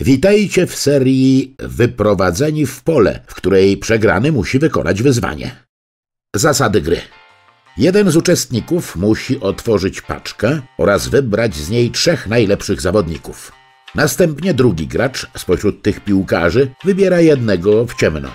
Witajcie w serii Wyprowadzeni w pole, w której przegrany musi wykonać wyzwanie. Zasady gry. Jeden z uczestników musi otworzyć paczkę oraz wybrać z niej trzech najlepszych zawodników. Następnie drugi gracz spośród tych piłkarzy wybiera jednego w ciemno.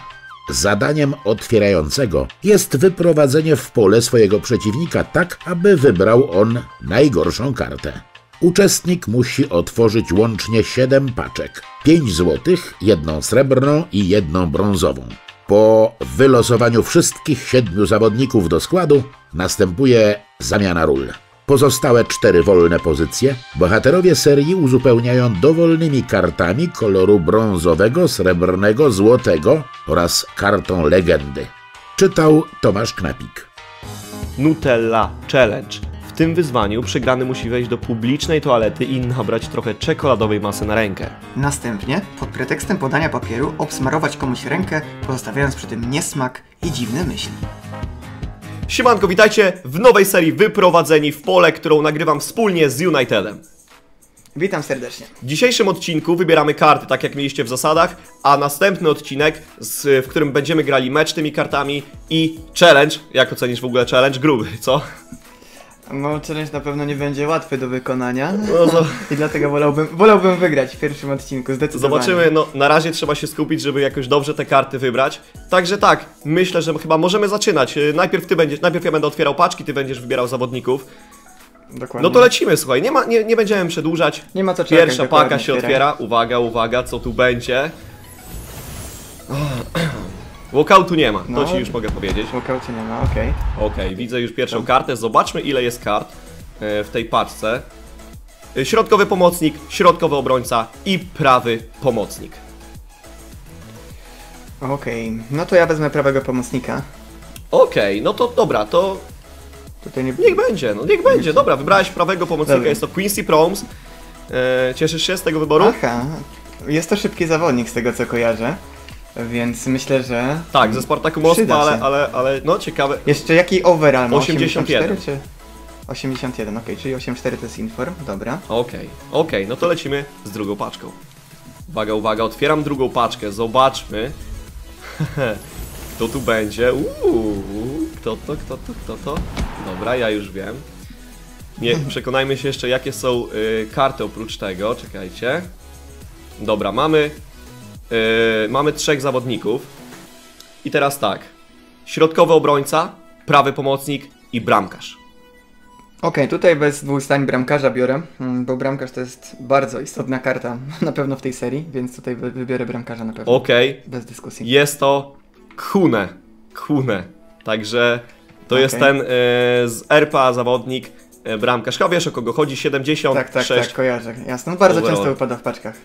Zadaniem otwierającego jest wyprowadzenie w pole swojego przeciwnika tak, aby wybrał on najgorszą kartę. Uczestnik musi otworzyć łącznie 7 paczek: 5 złotych, jedną srebrną i jedną brązową. Po wylosowaniu wszystkich siedmiu zawodników do składu następuje zamiana ról. Pozostałe cztery wolne pozycje bohaterowie serii uzupełniają dowolnymi kartami koloru brązowego, srebrnego, złotego oraz kartą legendy. Czytał Tomasz Knapik. Nutella Challenge. W tym wyzwaniu przegrany musi wejść do publicznej toalety i nabrać trochę czekoladowej masy na rękę. Następnie, pod pretekstem podania papieru, obsmarować komuś rękę, pozostawiając przy tym niesmak i dziwne myśli. Siemanko, witajcie w nowej serii Wyprowadzeni w pole, którą nagrywam wspólnie z Unitedem. Witam serdecznie. W dzisiejszym odcinku wybieramy karty, tak jak mieliście w zasadach, a następny odcinek, z, w którym będziemy grali mecz tymi kartami i challenge. Jak ocenisz w ogóle challenge? Gruby, co? No, challenge na pewno nie będzie łatwy do wykonania. No, zo- I dlatego wolałbym, wolałbym wygrać w pierwszym odcinku, zdecydowanie. Zobaczymy, no na razie trzeba się skupić, żeby jakoś dobrze te karty wybrać. Także tak, myślę, że chyba możemy zaczynać. Y, Najpierw ty będziesz, najpierw ja będę otwierał paczki, ty będziesz wybierał zawodników. Dokładnie. No to lecimy, słuchaj, nie, ma, nie, nie będziemy przedłużać. Nie ma co czekać, Pierwsza paka się otwiera. Uwaga, uwaga, co tu będzie? Walkoutu nie ma, to No. ci już mogę powiedzieć. Nie ma, okej. Okej, widzę już pierwszą kartę. Zobaczmy ile jest kart e, w tej paczce. E, Środkowy pomocnik, środkowy obrońca i prawy pomocnik. Okej, no to ja wezmę prawego pomocnika. Okej, no to dobra, to Tutaj nie... niech będzie, no niech będzie. Dobra, wybrałeś prawego pomocnika, Dobra. jest to Quincy Promes. E, cieszysz się z tego wyboru? Aha, jest to szybki zawodnik z tego co kojarzę, więc myślę, że... Tak, ze Spartaku Moskwa, ale, ale, ale no ciekawe. Jeszcze jaki overall ma? 81. 84 czy... 81, okej, czyli 84 to jest inform, dobra. Okej, okej, no to lecimy z drugą paczką. Uwaga, uwaga, otwieram drugą paczkę, zobaczmy. Kto tu będzie? Uuu, kto to, kto to, kto to? Dobra, ja już wiem. Nie, przekonajmy się jeszcze, jakie są y, karty oprócz tego, czekajcie. Dobra, mamy, Yy, mamy trzech zawodników. I teraz tak. Środkowy obrońca, prawy pomocnik i bramkarz. Okej, okay, tutaj bez dwóch zdań bramkarza biorę, mm, bo bramkarz to jest bardzo istotna karta na pewno w tej serii, więc tutaj wybiorę bramkarza na pewno. Okej. Okay. Bez dyskusji. Jest to Kune. Kune. Także to okay. jest ten e, z RPA zawodnik, e, bramkarz. Chyba wiesz o kogo chodzi, 70. Tak, tak, tak, kojarzę. No bardzo Overall. często wypada w paczkach.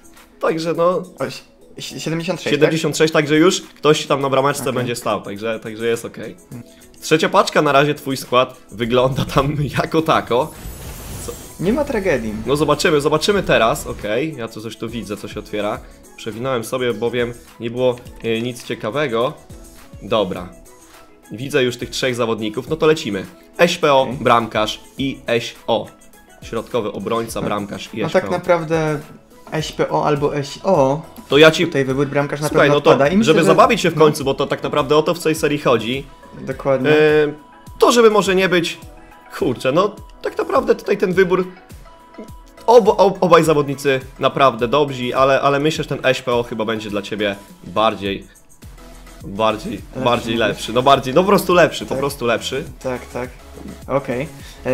Także no. Oś. 76. 76, tak? także już ktoś tam na brameczce okay. będzie stał, także, także jest ok. Trzecia paczka na razie twój skład wygląda tam jako tako. Co? Nie ma tragedii. No zobaczymy, zobaczymy teraz, ok. Ja tu coś tu widzę, co się otwiera. Przewinąłem sobie, bowiem nie było e, nic ciekawego. Dobra. Widzę już tych trzech zawodników, no to lecimy. SPO, okay. bramkarz i SO. Środkowy obrońca, tak. bramkarz i SPO. No tak naprawdę SPO albo SO, To ja ci... tutaj wybór bramkarz na Słuchaj, pewno no to, odpada. I myślę, żeby że- zabawić się w no, końcu, bo to tak naprawdę o to w tej serii chodzi, Dokładnie. e, to żeby może nie być... Kurczę, no tak naprawdę tutaj ten wybór... Ob, ob, obaj zawodnicy naprawdę dobrzy, ale, ale myślę, że ten SPO chyba będzie dla ciebie bardziej... Bardziej, bardziej mówisz? lepszy. No bardziej, no po prostu lepszy, po Tak. prostu lepszy. Tak, tak. Okej. E,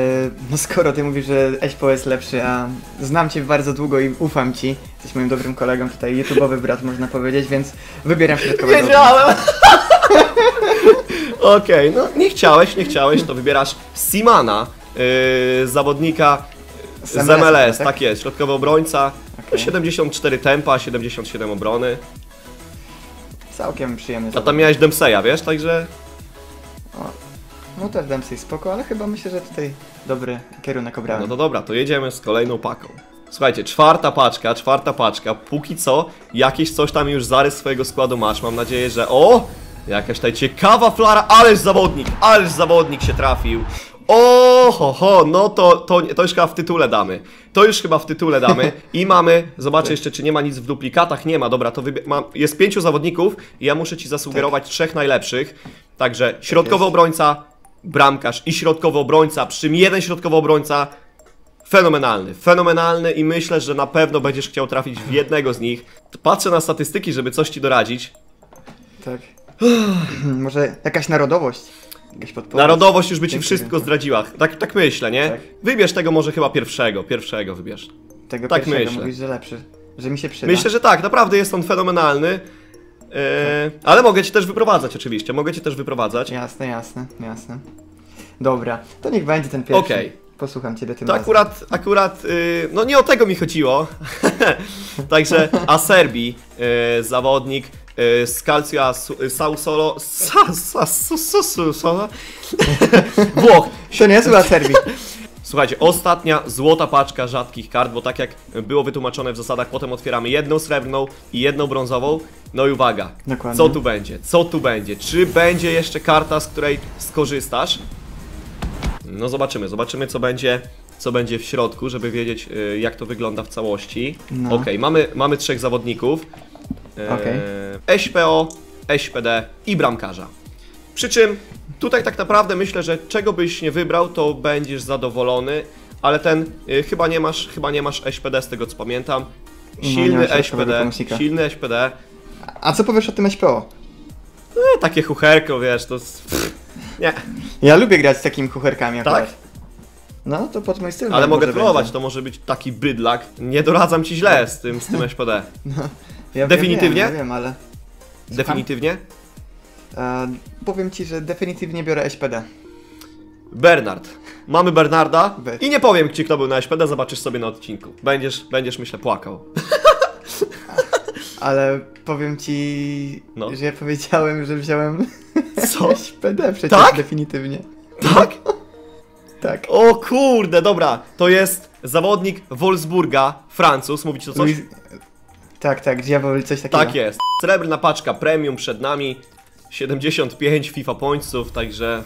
No skoro ty mówisz, że SPO jest lepszy, a znam cię bardzo długo i ufam ci, jesteś moim dobrym kolegą tutaj, YouTube'owy brat można powiedzieć, więc wybieram środkowego. Wiedziałem! Okej, no nie chciałeś, nie chciałeś, to wybierasz Simana, yy, zawodnika z Z MLS, MLS, tak? tak? jest, środkowy obrońca, Okej. 74 tempa, 77 obrony, Całkiem przyjemny a tam miałeś Dempseya, wiesz, także No też Dempsey spoko, ale chyba myślę, że tutaj dobry kierunek obrałem. no to dobra, to jedziemy z kolejną paką. Słuchajcie, czwarta paczka, czwarta paczka, póki co jakieś coś tam już zarys swojego składu masz, mam nadzieję, że o! Jakaś tutaj ciekawa flara, ależ zawodnik, ależ zawodnik się trafił. O, ho, no to, to, to już chyba w tytule damy. To już chyba w tytule damy. I mamy, zobaczę jeszcze, czy nie ma nic w duplikatach. Nie ma, dobra, to mam, jest pięciu zawodników i ja muszę ci zasugerować trzech najlepszych. Także środkowy Tak obrońca, bramkarz i środkowy obrońca, przy czym jeden środkowy obrońca fenomenalny, fenomenalny i myślę, że na pewno będziesz chciał trafić w jednego z nich. Patrzę na statystyki, żeby coś ci doradzić. Tak. Może jakaś narodowość? Narodowość już by ci Dzięki, wszystko zdradziła. Tak, tak myślę, nie? Tak. Wybierz tego może chyba pierwszego, pierwszego wybierz. Tego tak pierwszego myślę. mówisz, że lepszy. Że mi się przyda. Myślę, że tak, naprawdę jest on fenomenalny. E, ale mogę cię też wyprowadzać oczywiście, mogę cię też wyprowadzać. Jasne, jasne, jasne. Dobra, to niech będzie ten pierwszy. Okej. Posłucham ciebie tym To razem. akurat, akurat, y, no nie o tego mi chodziło. Także Aserbi, y, zawodnik y, z Calcio Sausolo, sa, sa, su, su, su, su, Włoch. To nie jest Serbii. Słuchajcie, ostatnia złota paczka rzadkich kart, bo tak jak było wytłumaczone w zasadach, potem otwieramy jedną srebrną i jedną brązową. No i uwaga, Dokładnie. co tu będzie? Co tu będzie? Czy będzie jeszcze karta, z której skorzystasz? No zobaczymy, zobaczymy co będzie, co będzie w środku, żeby wiedzieć y, jak to wygląda w całości. No. Okej, mamy, mamy trzech zawodników. E, Okej. SPO, SPD i bramkarza. Przy czym tutaj tak naprawdę myślę, że czego byś nie wybrał, to będziesz zadowolony, ale ten y, chyba nie masz, chyba nie masz SPD z tego co pamiętam. No, Silny środkowego SPD, silny SPD. A co powiesz o tym SPO? E, takie chucherko, wiesz, to pff, nie, Ja lubię grać z takimi kucherkami Tak? akurat. No, to pod mój styl. ale mogę trollować, to może być taki bydlak. Nie doradzam ci źle z tym, z tym SPD. Ja, Definitywnie? Wiem, ja wiem ale... Definitywnie? E, powiem ci, że definitywnie biorę SPD. Bernard. Mamy Bernarda Ber- i nie powiem ci kto był na SPD, zobaczysz sobie na odcinku. Będziesz, będziesz myślę płakał. Ale powiem ci, No. że ja powiedziałem, że wziąłem Co? SPD przecież Tak? definitywnie. Tak? Tak. O kurde, dobra. To jest zawodnik Wolfsburga, Francuz, mówić to coś? Luis... Tak, tak, diabeł, coś takiego. Tak jest. Srebrna paczka premium przed nami. 75 FIFA pointsów, także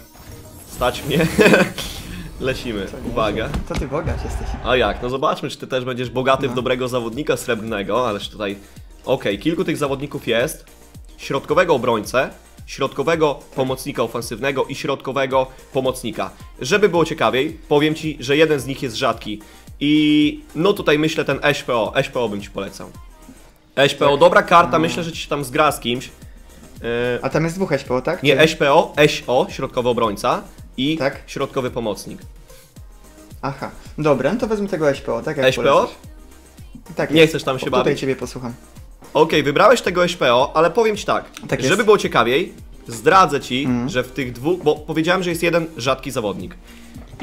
stać mnie. Lecimy. To Uwaga. To ty bogacz jesteś. A jak? No zobaczmy, czy ty też będziesz bogaty w No. dobrego zawodnika srebrnego, ależ tutaj... Okej, kilku tych zawodników jest. Środkowego obrońcę, środkowego pomocnika ofensywnego i środkowego pomocnika. Żeby było ciekawiej, powiem Ci, że jeden z nich jest rzadki. I no tutaj myślę ten SPO, SPO bym Ci polecał. SPO, Tak. dobra karta, No. myślę, że Ci się tam zgra z kimś. Yy, A tam jest dwóch SPO, tak? nie, Czy- SPO, SO, środkowy obrońca i Tak. środkowy pomocnik. Aha, dobra, no to wezmę tego SPO, tak jak SPO? polecasz. Tak Nie jest. chcesz tam się O, Tutaj bawić? ciebie posłucham. Okej, wybrałeś tego SPO, ale powiem ci tak, Tak żeby było ciekawiej, zdradzę ci, Mhm. że w tych dwóch, bo powiedziałem, że jest jeden rzadki zawodnik.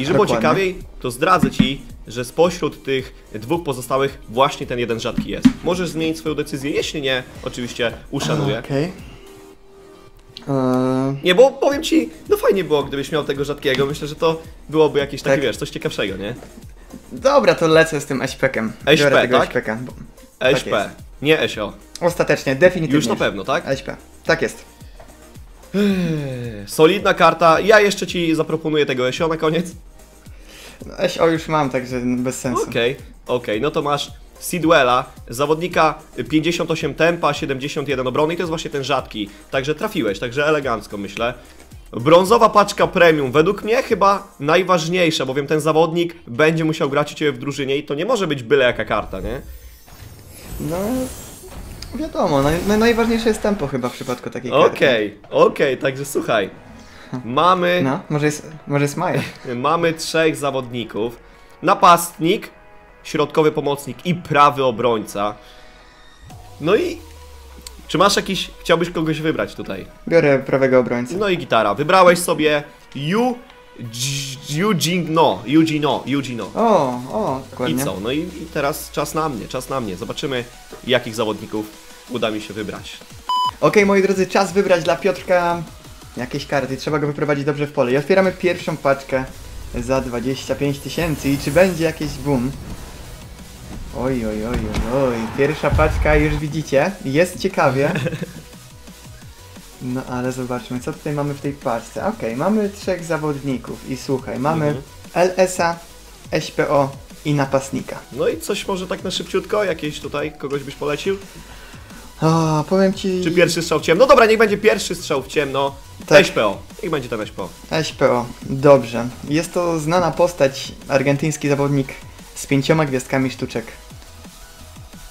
I żeby było ciekawiej, to zdradzę ci, że spośród tych dwóch pozostałych właśnie ten jeden rzadki jest. Możesz zmienić swoją decyzję, jeśli nie, oczywiście uszanuję. Okej. Eee, Nie, bo powiem ci, no fajnie było, gdybyś miał tego rzadkiego. Myślę, że to byłoby jakieś takie, Tak. wiesz, coś ciekawszego, nie? dobra, to lecę z tym Biorę tego tak? Bo- SP, jest. nie SO. Ostatecznie, definitywnie. Już na pewno, tak? SP. Tak jest. Solidna karta. Ja jeszcze ci zaproponuję tego SO na koniec. No, SO już mam, także bez sensu. Okej, okej, no to masz Sidwella, zawodnika 58 tempa, 71 obrony i to jest właśnie ten rzadki. Także trafiłeś, także elegancko myślę. Brązowa paczka premium, według mnie chyba najważniejsza, bowiem ten zawodnik będzie musiał grać u Ciebie w drużynie i to nie może być byle jaka karta, nie? No, wiadomo, naj, naj- najważniejsze jest tempo chyba w przypadku takiej karty. Okej, okej, także słuchaj. Mamy, No, może jest, może jest Maja. mamy trzech zawodników. Napastnik, środkowy pomocnik i prawy obrońca. No i czy masz jakiś, chciałbyś kogoś wybrać tutaj? Biorę prawego obrońcę. No i gitara. Wybrałeś sobie Yu Eugino, Eugino, Eugino. O, o, I dokładnie. co? No i, i teraz czas na mnie, czas na mnie. Zobaczymy, jakich zawodników uda mi się wybrać. Okej, moi drodzy, czas wybrać dla Piotrka jakieś karty. Trzeba go wyprowadzić dobrze w pole. I otwieramy pierwszą paczkę za 25 tysięcy. I czy będzie jakieś boom? Oj, oj, oj, oj, oj. Pierwsza paczka, już widzicie, jest ciekawie. No ale zobaczmy, co tutaj mamy w tej paczce. Okej, mamy trzech zawodników i słuchaj, mamy Mhm. LS-a, SPO i napastnika. No i coś może tak na szybciutko? Jakieś tutaj kogoś byś polecił? O, powiem ci... Czy pierwszy strzał w ciemno? No dobra, niech będzie pierwszy strzał w ciemno. Tak. SPO. Niech będzie ten SPO. SPO, dobrze. Jest to znana postać, argentyński zawodnik z pięcioma gwiazdkami sztuczek.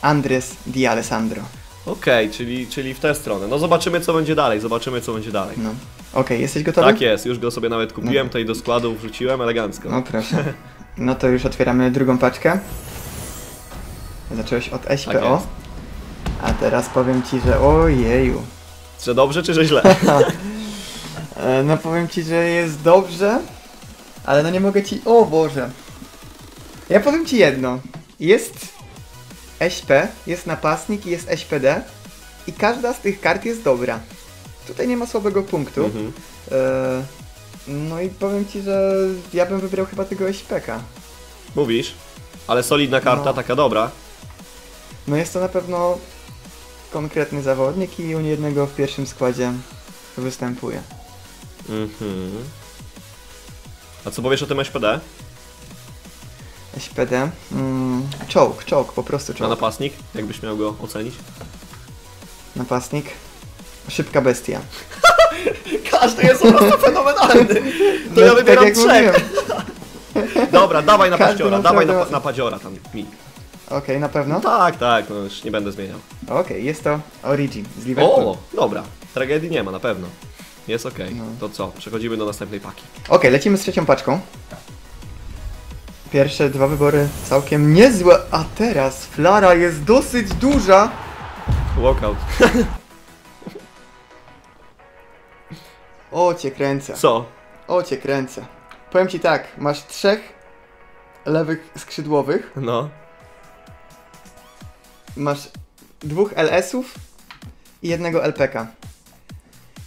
Andres Di Alessandro. Okej, czyli, czyli w tę stronę. No zobaczymy co będzie dalej, zobaczymy co będzie dalej. No. Okej, jesteś gotowy? Tak jest, już go sobie nawet kupiłem, tutaj do składu wrzuciłem elegancko. No proszę. No to już otwieramy drugą paczkę. Zacząłeś od SPO. Tak. A teraz powiem ci, że ojeju. Czy dobrze, czy że źle? E, No powiem ci, że jest dobrze, ale no nie mogę ci... O Boże. Ja powiem ci jedno. Jest SP, jest napastnik i jest SPD i każda z tych kart jest dobra. Tutaj nie ma słabego punktu. Mhm. E, No i powiem ci, że ja bym wybrał chyba tego SPK. Mówisz? Ale solidna karta, No. taka dobra. No jest to na pewno konkretny zawodnik i u niejednego w pierwszym składzie występuje. Mhm. A co powiesz o tym SPD? SPD. Mm, czołg, czołg, po prostu Na czołg. napastnik? Jakbyś miał go ocenić? Napastnik. Szybka bestia. Każdy jest po prostu fenomenalny. To No, ja wybieram jak trzech. Dobra, dawaj na ma dawaj na, na padziora tam mi. Okej, na pewno? No tak, tak, no już nie będę zmieniał. Okej, jest to Origin z Liverpool. O, dobra. Tragedii nie ma, na pewno. Jest okej. No. To co? Przechodzimy do następnej paki. Okej, lecimy z trzecią paczką. Pierwsze dwa wybory całkiem niezłe, a teraz flara jest dosyć duża. Walkout. O, cię kręcę. Co? O, cię kręcę. Powiem ci tak, masz trzech lewych skrzydłowych, No. Masz dwóch LS-ów i jednego LPK.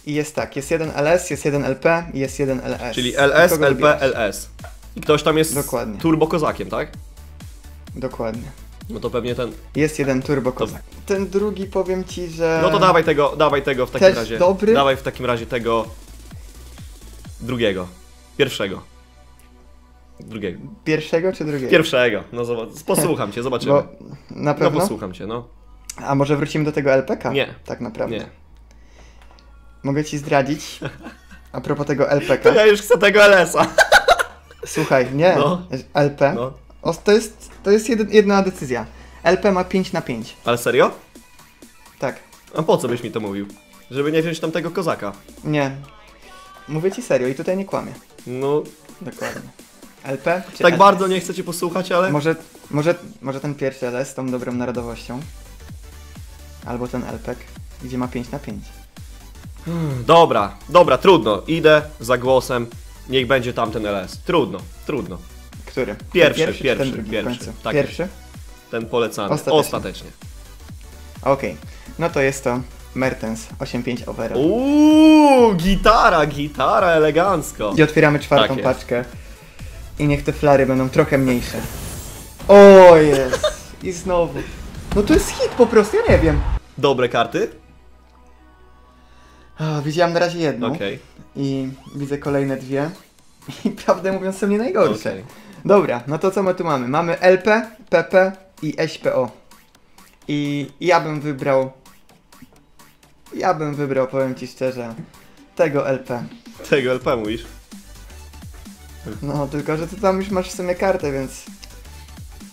I jest tak, jest jeden LS, jest jeden LP i jest jeden LS. Czyli LS, LP, wybierasz? LS. I ktoś tam jest Dokładnie. turbo kozakiem, tak? Dokładnie. No to pewnie ten. Jest jeden turbo kozak. Ten drugi powiem ci, że... No to dawaj tego, dawaj tego w takim Też razie. dobry? Dawaj w takim razie tego drugiego. Pierwszego. Drugiego. Pierwszego czy drugiego? Pierwszego. No zobacz, posłucham cię, zobaczymy. Bo na No pewno? posłucham cię, no. A może wrócimy do tego LPK? Nie. Tak naprawdę. Nie. Mogę ci zdradzić, a propos tego To LPK. ja już chcę tego LS-a. Słuchaj, nie, No. LP, No. o, to jest, to jest jed, jedna decyzja. LP ma 5 na 5. Ale serio? Tak. A po co byś mi to mówił? Żeby nie wziąć tamtego kozaka. Nie. Mówię ci serio i tutaj nie kłamię. No, Dokładnie. LP czy tak LS? bardzo nie chcę cię posłuchać, ale... Może, może, może ten pierwszy LS z tą dobrą narodowością. Albo ten LPK, gdzie ma 5 na 5. Dobra, dobra, trudno. Idę za głosem. Niech będzie tamten LS. Trudno, trudno. Który? Pierwszy, ten czy pierwszy, ten drugi pierwszy. Tak pierwszy? Ten polecany. Ostatecznie. Ostatecznie. Okej. No to jest to Mertens 8.5 overall. Uuu, gitara, gitara, elegancko. I otwieramy czwartą Tak jest. paczkę. I niech te flary będą trochę mniejsze. O jest! I znowu. No to jest hit po prostu, ja nie wiem. Dobre karty? A, widziałem na razie jedną. Okej, I widzę kolejne dwie. I prawdę mówiąc są nie najgorsze. okej. Dobra, no to co my tu mamy? Mamy LP, PP i SPO. I ja bym wybrał... Ja bym wybrał, powiem ci szczerze, tego LP. Tego LP mówisz? No, tylko że ty tam już masz w sumie kartę, więc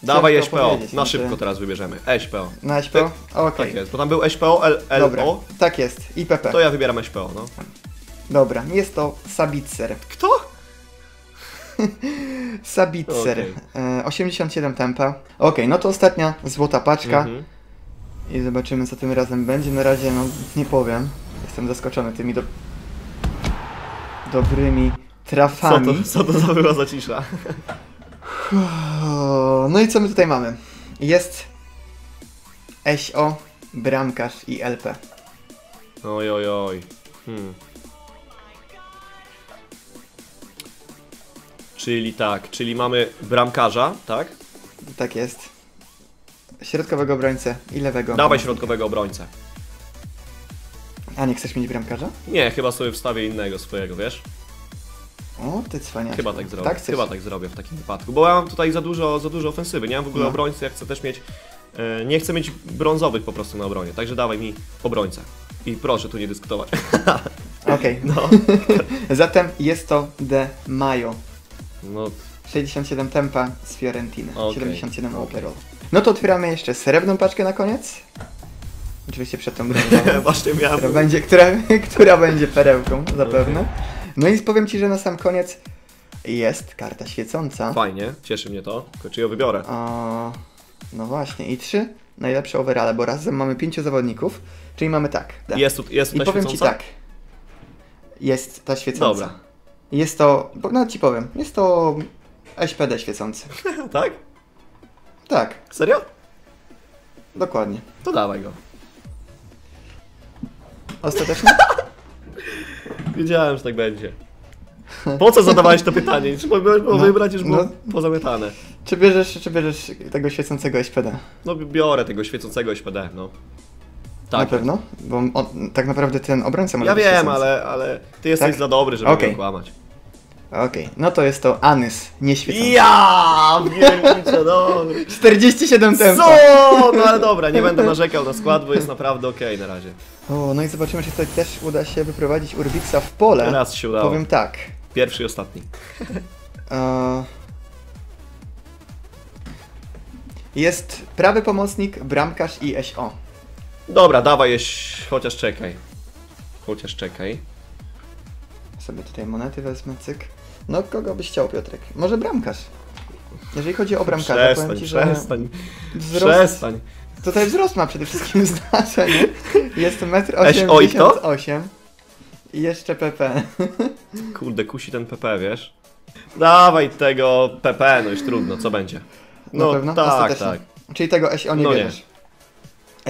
Dawaj Ciężko SPO. powiedzieć, Na no szybko teraz wybierzemy. SPO. na SPO? Okej. Tak jest, bo tam był SPO, L, LO. Dobra, tak jest. I PP. To ja wybieram SPO, no. Dobra, jest to Sabitzer. Kto? Sabitzer. E, 87 tempa. Okej, no to ostatnia złota paczka. Mhm. I zobaczymy co tym razem będzie. Na razie no nie powiem. Jestem zaskoczony tymi do... dobrymi Co trafami. to, co to za była za cisza? No i co my tutaj mamy? Jest SO, bramkarz i LP. Oj, oj, oj. Hmm. Czyli tak, czyli mamy bramkarza, tak? Tak jest. Środkowego obrońcę i lewego. Dawaj środkowego obrońcę. A nie chcesz mieć bramkarza? Nie, chyba sobie wstawię innego swojego, wiesz? O, ty cwaniaczku. Chyba tak zrobię. Tak? Chyba tak zrobię w takim wypadku. Bo ja mam tutaj za dużo, za dużo ofensywy. Nie mam w ogóle No. obrońcy, ja chcę też mieć. E, nie chcę mieć brązowych po prostu na obronie. Także dawaj mi obrońcę. I proszę tu nie dyskutować. Okej. No. Zatem jest to De Mayo. No, 67 tempa z Fiorentiny. Okej, 77 okej. overall. No to otwieramy jeszcze srebrną paczkę na koniec. Oczywiście przed tą brązową. właśnie miałem. która, będzie, która, która będzie perełką zapewne. No i powiem Ci, że na sam koniec jest karta świecąca. Fajnie, cieszy mnie to. Tylko czy ją wybiorę? O, no właśnie. I trzy najlepsze overale, bo razem mamy pięciu zawodników. Czyli mamy tak. Da. Jest tu, jest tu I powiem świecąca? Ci tak. Jest ta świecąca. Dobra. Jest to, no Ci powiem, jest to SPD świecący. tak? Tak, Serio? dokładnie. To dawaj go. Ostatecznie? Wiedziałem, że tak będzie. Po co zadawałeś to pytanie? Było było No, wybrać, już było no. pozamiatane. Czy bierzesz, czy bierzesz tego świecącego SPD? No biorę tego świecącego SPD, no. Na Tak. pewno? Bo on, tak naprawdę ten obrońca może Ja wiem, świecący. ale, ale ty jesteś Tak? za dobry, żeby mnie kłamać. Okej, no to jest to Anys, nie świecący. Ja, wielkicze, dobry. 47 tempa. Co? No ale dobra, nie będę narzekał na skład, bo jest naprawdę okej na razie. O, no i zobaczymy, czy tutaj też uda się wyprowadzić Urbixa w pole. Raz się udało. Powiem tak. Pierwszy i ostatni. E... Jest prawy pomocnik, bramkarz i SO. Dobra, dawaj, jeś, chociaż czekaj. Chociaż czekaj. Sobie tutaj monety wezmę, cyk. No kogo byś chciał, Piotrek? Może bramkarz. Jeżeli chodzi o bramkarza, Przestań, powiem ci, że przestań, wzrost, przestań. tutaj wzrost ma przede wszystkim znaczenie. Jest to Eś, oj, kto? 1,88 i jeszcze PP. Kurde, kusi ten PP, wiesz? Dawaj tego PP, no już trudno, co będzie? No pewno? tak, Ostatecznie. tak. Czyli tego SO nie No nie. bierzesz.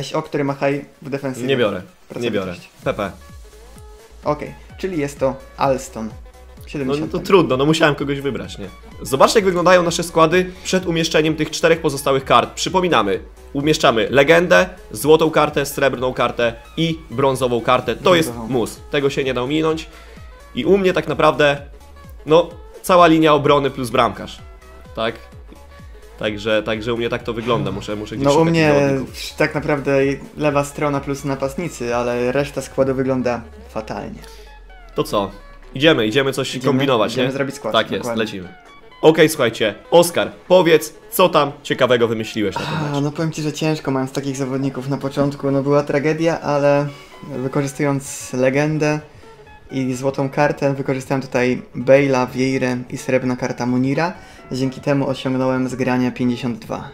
SO, który ma high w defensywie. Nie biorę, nie biorę. PP. Okej, czyli jest to Alston. No 70. to trudno, no musiałem kogoś wybrać, nie? Zobaczcie jak wyglądają nasze składy przed umieszczeniem tych czterech pozostałych kart. Przypominamy, umieszczamy legendę, złotą kartę, srebrną kartę i brązową kartę. To jest mus. Tego się nie da ominąć. I u mnie tak naprawdę, no, cała linia obrony plus bramkarz. Tak? Także, także u mnie tak to wygląda. Muszę, muszę gdzieś No u mnie zawodników. tak naprawdę lewa strona plus napastnicy, ale reszta składu wygląda fatalnie. To co? Idziemy, idziemy coś Idziemy- kombinować, idziemy nie? zrobić skład, Tak jest, dokładnie. lecimy. Okej, słuchajcie, Oskar, powiedz, co tam ciekawego wymyśliłeś na ten mecz? A, no powiem Ci, że ciężko mając takich zawodników na początku. No była tragedia, ale wykorzystując legendę i złotą kartę, wykorzystałem tutaj Bale'a, Vieirę i srebrna karta Munira. Dzięki temu osiągnąłem zgrania 52.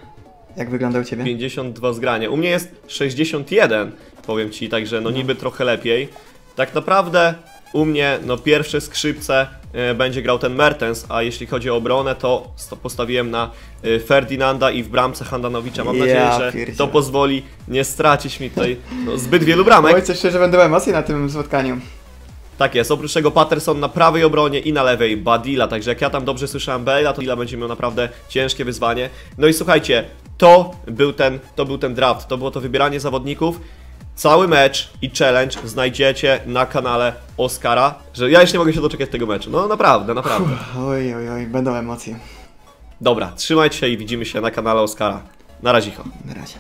Jak wyglądał u Ciebie? 52 zgranie. U mnie jest 61, powiem ci, także no niby trochę lepiej. Tak naprawdę u mnie no pierwsze skrzypce e, będzie grał ten Mertens, a jeśli chodzi o obronę, to postawiłem na e, Ferdinanda i w bramce Handanowicza. Mam Ja nadzieję, że to pozwoli nie stracić mi tutaj no, zbyt wielu bramek. Oj, coś szczerze będą emocje na tym spotkaniu. Tak jest, oprócz tego Patterson na prawej obronie i na lewej Badila, także jak ja tam dobrze słyszałem Bale'a, to Badila będzie miał naprawdę ciężkie wyzwanie. No i słuchajcie, to był ten, to był ten draft, to było to wybieranie zawodników. Cały mecz i challenge znajdziecie na kanale Oscara, że ja już nie mogę się doczekać tego meczu. No naprawdę, naprawdę. Oj, oj, oj, będą emocje. Dobra, trzymajcie się i widzimy się na kanale Oscara. Na razie. Na razie.